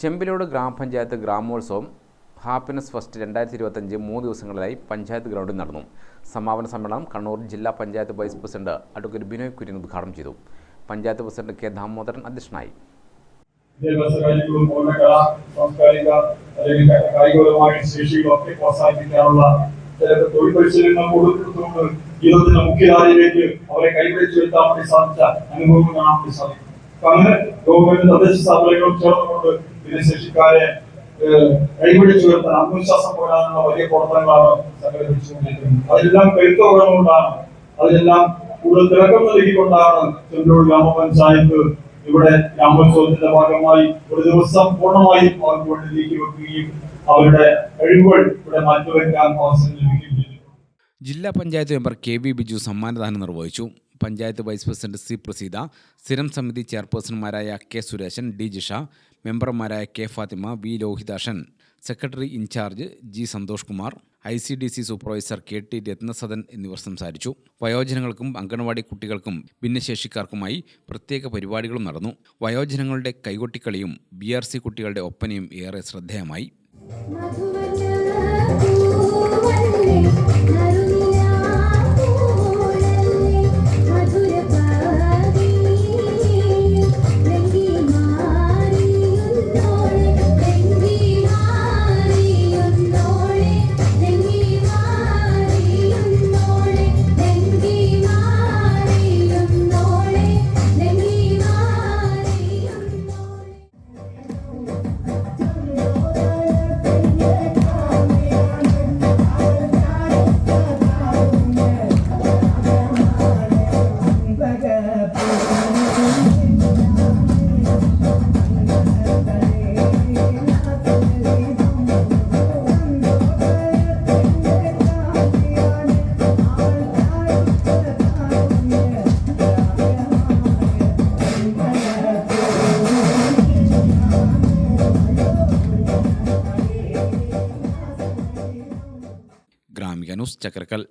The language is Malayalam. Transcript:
ചെമ്പിലോട് ഗ്രാമപഞ്ചായത്ത് ഗ്രാമോത്സവം ഹാപ്പിനെസ് ഫസ്റ്റ് രണ്ടായിരത്തി ഇരുപത്തഞ്ച് മൂന്ന് ദിവസങ്ങളിലായി പഞ്ചായത്ത് ഗ്രൗണ്ടിൽ നടന്നു. സമാപന സമ്മേളനം കണ്ണൂർ ജില്ലാ panchayat vice president advocate Binoy Kurian ഉദ്ഘാടനം ചെയ്തു. പഞ്ചായത്ത് പ്രസിഡന്റ് കെ ദാമോദരൻ അധ്യക്ഷനായി. അനുഭവങ്ങൾ ചേർന്നുകൊണ്ട് ഭിന്നശേഷിക്കാരെ കൈപിടിച്ചു വരുത്താൻ ആത്മവിശ്വാസം പോരാനുള്ള വലിയ പ്രവർത്തനങ്ങളാണ് സംഘടിപ്പിച്ചുകൊണ്ടിരിക്കുന്നത് അതിലെല്ലാം കരുത്തുകൊണ്ടാണ് അതിലെല്ലാം കൂടുതൽ തിളക്കം നൽകിക്കൊണ്ടാണ് ചെമ്പൂർ ഗ്രാമപഞ്ചായത്ത് ഇവിടെ ഗ്രാമോത്സവത്തിന്റെ ഭാഗമായി ഒരു ദിവസം പൂർണമായി അവർക്ക് വെക്കുകയും അവരുടെ കഴിവുകൾ ഇവിടെ മാറ്റിവെക്കാൻ അവസരം ലഭിക്കുകയും ചെയ്തു. ജില്ലാ panchayat member K V Biju സമ്മാനദാനം നിർവഹിച്ചു. Panchayat vice president C Praseetha സ്ഥിരം സമിതി ചെയർപേഴ്സൺമാരായ കെ സുരേശൻ ഡി ജിഷ മെമ്പർമാരായ K Fathima V Lohithashan secretary in charge G Santhosh Kumar I C D S supervisor K T Rathnasadan എന്നിവർ സംസാരിച്ചു. വയോജനങ്ങൾക്കും അംഗൻവാടി കുട്ടികൾക്കും ഭിന്നശേഷിക്കാർക്കുമായി പ്രത്യേക പരിപാടികളും നടന്നു. വയോജനങ്ങളുടെ കൈകൊട്ടിക്കളിയും ബി ആർ സി കുട്ടികളുടെ ഒപ്പനയും ഏറെ ശ്രദ്ധേയമായി. ग्रामीण चक्रकल